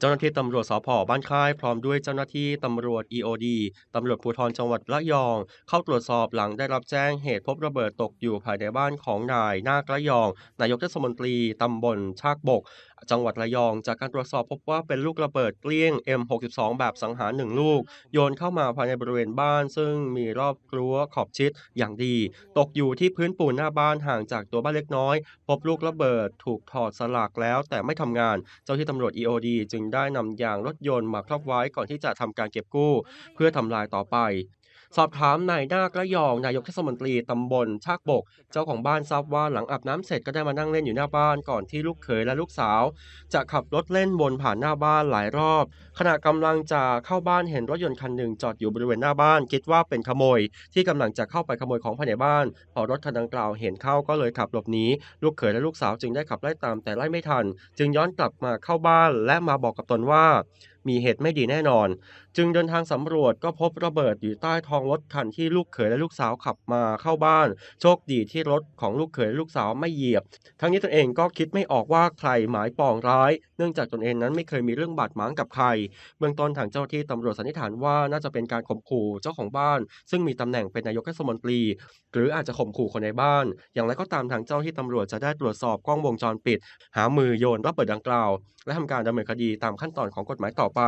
เจ้าหน้าที่ตำรวจสพบ้านค่ายพร้อมด้วยเจ้าหน้าที่ตำรวจ EOD ตำรวจภูธรจังหวัดระยอง เข้าตรวจสอบหลังได้รับแจ้งเหตุพบระเบิดตกอยู่ภายในบ้านของนายนาคระยอง นายกเทศมนตรีตำบลชากบก จังหวัดระยอง จากการตรวจสอบพบว่าเป็นลูกระเบิดเกลี้ยง M62 แบบสังหารหนึ่งลูก โยนเข้ามาภายในบริเวณบ้าน ซึ่งมีรอบรั้วขอบชิดอย่างดี ตกอยู่ที่พื้นปูนหน้าบ้านห่างจากตัวบ้านเล็กน้อย พบลูกระเบิดถูกถอดสลักแล้วแต่ไม่ทำงาน เจ้าที่ตำรวจ EOD จึงได้นำยางรถยนต์มาครอบไว้ก่อนที่จะทำการเก็บกู้ เพื่อทำลายต่อไป สอบถามนายนาคระยองนายกเทศมนตรีตำบลชากบก เจ้าของบ้านทราบว่าหลังอาบน้ำเสร็จก็ได้มานั่งเล่นอยู่หน้าบ้านก่อนที่ลูกเขยและลูกสาว จะขับรถเล่นวนผ่านหน้าบ้านหลายรอบ ขณะกำลังจะเข้าบ้านเห็นรถยนต์คันหนึ่งจอดอยู่บริเวณหน้าบ้าน คิดว่าเป็นขโมย ที่กำลังจะเข้าไปขโมยของภายในบ้าน พอรถคันดังกล่าวเห็นเข้าก็เลยขับหลบหนีลูกเขยและลูกสาวจึงได้ขับไล่ตามแต่ไล่ไม่ทัน จึงย้อนกลับมาเข้าบ้านและมาบอกกับตนว่า มีเหตุไม่ดีแน่นอน จึงเดินทางสำรวจก็พบระเบิดอยู่ใต้ท้องรถคันที่ลูกเขยและลูกสาวขับมาเข้าบ้าน โชคดีที่รถของลูกเขยและลูกสาวไม่เหยียบ ทั้งนี้ตนเองก็คิดไม่ออกว่าใครหมายปองร้ายเนื่องจากตนเองนั้นไม่เคยมีเรื่องบาดหมางกับใคร เบื้องต้นทางเจ้าที่ตำรวจสันนิษฐานว่าน่าจะเป็นการข่มขู่เจ้าของบ้าน ซึ่งมีตำแหน่งเป็นนายกเทศมนตรี หรืออาจจะข่มขู่คนในบ้าน อย่างไรก็ตามทางเจ้าที่ตำรวจจะได้ตรวจสอบกล้องวงจรปิด หามือโยนระเปิดดังกล่าว และทำการดำเนินคดีตามขั้นตอนของกฎหมายต่อไป